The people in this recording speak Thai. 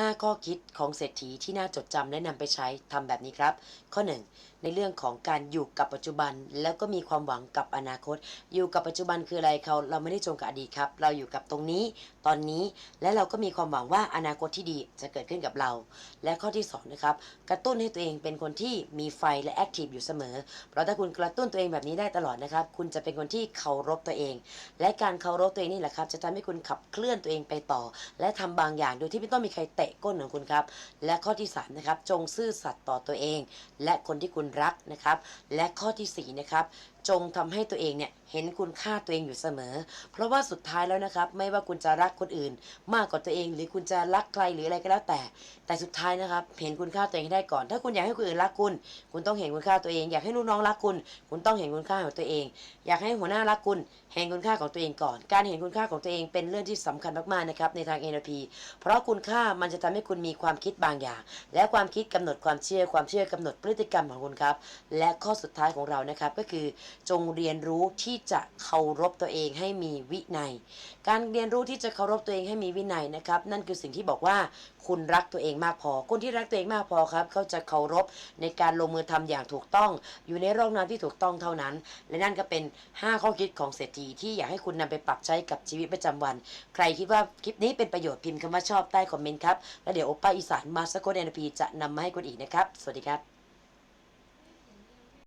5 ข้อคิดของเศรษฐีที่น่าจดจำและนำไปใช้ทำแบบนี้ครับ ข้อ 1 ในเรื่องของการอยู่กับปัจจุบัน แล้วก็มีความหวังกับอนาคต อยู่กับปัจจุบันคืออะไรเขาเราไม่ได้จมกับอดีตครับ เราอยู่กับตรงนี้ตอนนี้และเราก็มีความหวังว่าอนาคตที่ดีจะเกิดขึ้นกับเรา และข้อที่สองนะครับกระตุ้นให้ตัวเองเป็นคนที่มีไฟและแอคทีฟอยู่เสมอ เพราะถ้าคุณกระตุ้นตัวเองแบบนี้ได้ตลอดนะครับ คุณจะเป็นคนที่เคารพตัวเอง และการเคารพตัวเองนี่แหละครับ จะทำให้คุณขับเคลื่อนตัวเองไปต่อ และทำบางอย่างโดยที่ไม่ต้องมีใครเตตะก้นของคุณครับ และข้อที่3นะครับจงซื่อสัตย์ต่อตัวเอง และคนที่คุณรักนะครับ และข้อทีสี่4นะครับจงทำให้ตัวเองเนี่ยเห็นคุณค่าตัวเองอยู่เสมอ เพราะว่าสุดท้ายแล้วนะครับ ไม่ว่าคุณจะรักคนอื่น มากกว่าตัวเอง หรือคุณจะรักใครหรืออะไรก็แล้วแต่ แต่สุดท้ายนะครับเห็นคุณค่าตัวเองให้ได้ก่อน ถ้าคุณอยากให้คนอื่นรักคุณ คุณต้องเห็นคุณค่าตัวเอง อยากให้ลูกน้องรักคุณ คุณต้องเห็นคุณค่าของตัวเอง อยากให้หัวหน้ารักคุณ เห็นคุณค่าของตัวเองก่อน การเห็นคุณค่าของตัวเองเป็นเรื่องที่สำคัญมากๆนะครับในทาง NLP เพราะคุณค่ามันจะทำให้คุณมีความคิดบางอย่าง และความคิดกำหนดความเชื่อ ความเชื่อกำหนดพฤติกรรมของคุณครับ และข้อสุดท้ายของเรานะครับก็คือจงเรียนรู้ที่จะเคารพตัวเองให้มีวินัย การเรียนรู้ที่จะเคารพตัวเองให้มีวินัยนะครับ นั่นคือสิ่งที่บอกว่าคุณรักตัวเองมากพอ คนที่รักตัวเองมากพอครับ เขาจะเคารพในการลงมือทำอย่างถูกต้อง อยู่ในร่องน้ำที่ถูกต้องเท่านั้น และนั่นก็เป็น 5 ข้อคิดของเศรษฐีที่อยากให้คุณนำไปปรับใช้กับชีวิตประจำวัน ใครคิดว่าคลิปนี้เป็นประโยชน์พิมพ์คำว่าชอบใต้คอมเมนต์ครับแล้วเดี๋ยวโอป้าอีสานมาสักคนในปีจะนำมาให้คุณอีกนะครับ สวัสดีครับ